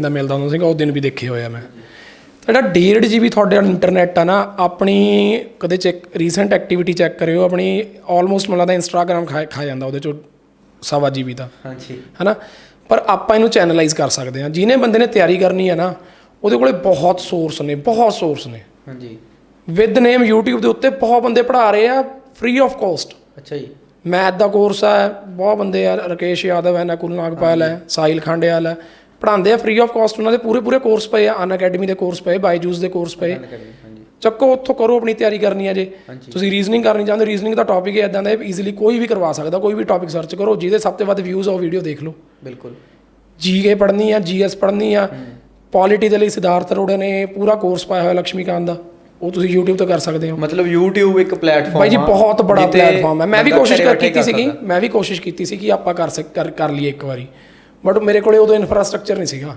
ਦਾ ਮਿਲਦਾ ਹੁੰਦਾ ਸੀਗਾ ਉਹ ਦਿਨ ਵੀ ਦੇਖੇ ਹੋਏ ਆ ਮੈਂ। ਜਿਹੜਾ 1.5 ਜੀਬੀ ਤੁਹਾਡੇ ਨਾਲ ਇੰਟਰਨੈਟ ਆ ਨਾ ਆਪਣੀ ਕਦੇ ਚੈੱਕ ਰੀਸੈਂਟ ਐਕਟੀਵਿਟੀ ਚੈੱਕ ਕਰਿਓ ਆਪਣੀ ਆਲਮੋਸਟ ਮੈਨੂੰ ਲੱਗਦਾ ਇੰਸਟਾਗ੍ਰam ਖਾ ਖਾ ਜਾਂਦਾ ਉਹਦੇ ਚੋਂ ਸਵਾ ਜੀਬੀ ਦਾ। ਹਾਂਜੀ। ਹਨਾ? ਪਰ ਆਪਾਂ ਇਹਨੂੰ ਚੈਨਲਾਈਜ਼ ਕਰ ਸਕਦੇ ਹਾਂ ਜਿਹਨੇ ਬੰਦੇ ਨੇ ਤਿਆਰੀ ਕਰਨੀ ਹੈ ਨਾ ਉਹਦੇ ਕੋਲੇ ਬਹੁਤ ਸੋਰਸ ਨੇ ਬਹੁਤ ਸੋਰਸ ਨੇ। ਹਾਂਜੀ। ਵਿਦ ਨੇਮ YouTube ਦੇ ਉੱਤੇ ਬਹੁਤ ਬੰਦੇ ਪੜ੍ਹਾ ਰਹੇ ਆ ਫ੍ਰੀ ਆਫ ਕਾਸਟ ਅੱਛਾ ਜੀ। ਮੈਥ ਦਾ ਕੋਰਸ ਹੈ ਬਹੁਤ ਬੰਦੇ ਆ ਰਕੇਸ਼ ਯਾਦਵ ਹੈ ਨਕੁਲ ਨਾਗਪਾਲ ਹੈ ਸਾਹਿਲ ਖਾਂਡੇਵਾਲ ਹੈ। ਪੜ੍ਹਾਉਂਦੇ ਆ ਫ੍ਰੀ ਆਫ ਕਾਸਟ ਉਹਨਾਂ ਦੇ ਪੂਰੇ ਪੂਰੇ ਕੋਰਸ ਪਏ ਆ ਅਨ ਅਕੈਡਮੀ ਦੇ ਕੋਰਸ ਪਏ ਬਾਈਜੂਸ ਦੇ ਕੋਰਸ ਪਏ। ਚੱਕੋ ਉੱਥੋਂ ਕਰੋ ਆਪਣੀ ਤਿਆਰੀ ਕਰਨੀ ਹੈ ਜੇ। ਤੁਸੀਂ ਰੀਜ਼ਨਿੰਗ ਕਰਨੀ ਚਾਹੁੰਦੇ ਰੀਜ਼ਨਿੰਗ ਦਾ ਟੌਪਿਕ ਹੀ ਇਦਾਂ ਦਾ ਈਜ਼ੀਲੀ ਕੋਈ ਵੀ ਕਰਵਾ ਸਕਦਾ ਕੋਈ ਵੀ ਟੌਪਿਕ ਸਰਚ ਕਰੋ ਜਿਹਦੇ ਸਭ ਤੋਂ ਵੱਧ ਵਿਊਜ਼ ਆ ਉਹ ਵੀਡੀਓ ਦੇਖ ਲਓ। ਬਿਲਕੁਲ। ਜੀਕੇ ਪੜ੍ਹਨੀ ਆ ਜੀਐਸ ਪੜ੍ਹਨੀ ਆ ਪੋਲਿਟੀ ਦੇ ਲਈ ਸਿਧਾਰਥ ਅਰੋੜਾ ਨੇ ਪੂਰਾ ਕੋਰਸ ਪਾਇਆ ਹੋਇਆ ਲక్ష్ਮੀਕਾਂਤ ਦਾ ਉਹ ਤੁਸੀਂ YouTube ਤੇ ਕਰ ਸਕਦੇ ਹੋ। ਮਤਲਬ YouTube ਇੱਕ ਪਲੇਟਫਾਰਮ ਬਾਈ ਜੀ ਬਹੁਤ ਬੜਾ ਪਲੇਟਫਾਰਮ ਹੈ ਮੈਂ ਵੀ ਕੋਸ਼ਿਸ਼ ਕਰ ਕੀਤੀ ਸੀਗੀ ਮੈਂ ਵੀ ਕੋਸ਼ਿਸ਼ ਕੀਤੀ ਸੀ ਕਿ ਆਪਾਂ ਕਰ ਕਰ ਲਈਏ ਇੱਕ ਵਾਰੀ। ਬਟ ਮੇਰੇ ਕੋਲੇ ਉਦੋਂ ਇਨਫਰਾਸਟ੍ਰਕਚਰ ਨਹੀਂ ਸੀਗਾ।